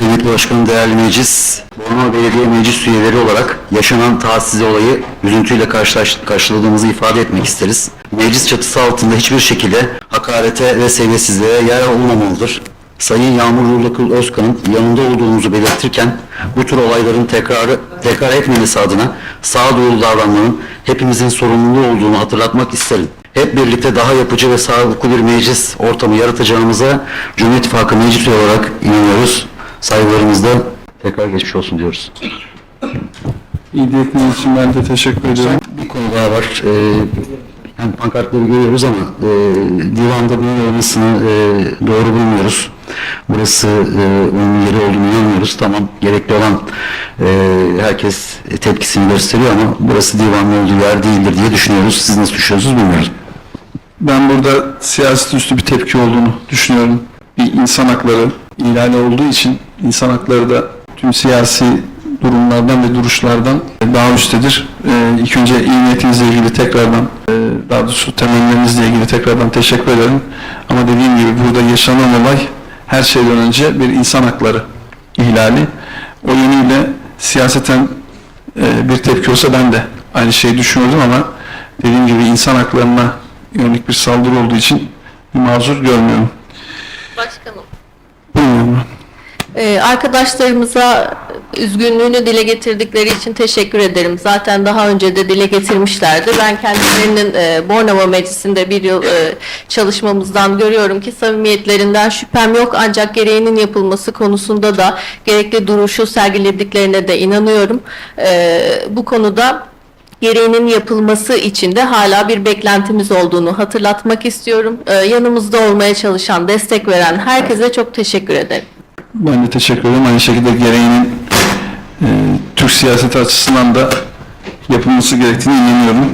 Kıymetli Başkanım, değerli meclis, Bornova Belediye Meclis üyeleri olarak yaşanan taciz olayı üzüntüyle karşıladığımızı ifade etmek isteriz. Meclis çatısı altında hiçbir şekilde hakarete ve seviyesizliğe yer olmamalıdır. Sayın Yağmur Yurlakıl Özkan'ın yanında olduğumuzu belirtirken bu tür olayların tekrarı, tekrar etmemesi adına sağduyulu davranmanın hepimizin sorumluluğu olduğunu hatırlatmak isterim. Hep birlikte daha yapıcı ve sağlıklı bir meclis ortamı yaratacağımıza Cumhuriyet İttifakı meclis üye olarak inanıyoruz. Saygılarımızla tekrar geçmiş olsun diyoruz. İyi dilekleriniz için ben de teşekkür ediyorum. Bir konu daha var. Ee, yani pankartları görüyoruz ama e, divanda bunun olmasını e, doğru bulmuyoruz. Burası e, onun yeri olduğunu inanmıyoruz. Tamam gerekli olan e, herkes tepkisini gösteriyor ama burası divanın olduğu yer değildir diye düşünüyoruz. Siz nasıl düşünüyorsunuz bilmiyoruz. Ben burada siyaset üstü bir tepki olduğunu düşünüyorum. Bir insan hakları ihlali olduğu için insan hakları da tüm siyasi durumlardan ve duruşlardan daha üsttedir. Ee, ilk önce iyi niyetinizle ilgili tekrardan, e, daha doğrusu temellerinizle ilgili tekrardan teşekkür ederim. Ama dediğim gibi burada yaşanan olay her şeyden önce bir insan hakları ihlali. O yönüyle siyaseten e, bir tepki olsa ben de aynı şeyi düşünürdüm ama dediğim gibi insan haklarına yönelik bir saldırı olduğu için bir mazur görmüyorum. Başkanım. Bilmiyorum. Ee, arkadaşlarımıza üzgünlüğünü dile getirdikleri için teşekkür ederim. Zaten daha önce de dile getirmişlerdi. Ben kendilerinin e, Bornova Meclisi'nde bir yıl e, çalışmamızdan görüyorum ki samimiyetlerinden şüphem yok. Ancak gereğinin yapılması konusunda da gerekli duruşu sergilediklerine de inanıyorum. Ee, bu konuda gereğinin yapılması için de hala bir beklentimiz olduğunu hatırlatmak istiyorum. Ee, yanımızda olmaya çalışan, destek veren herkese çok teşekkür ederim. Ben de teşekkür ederim. Aynı şekilde gereğinin e, Türk siyaseti açısından da yapılması gerektiğine inanıyorum.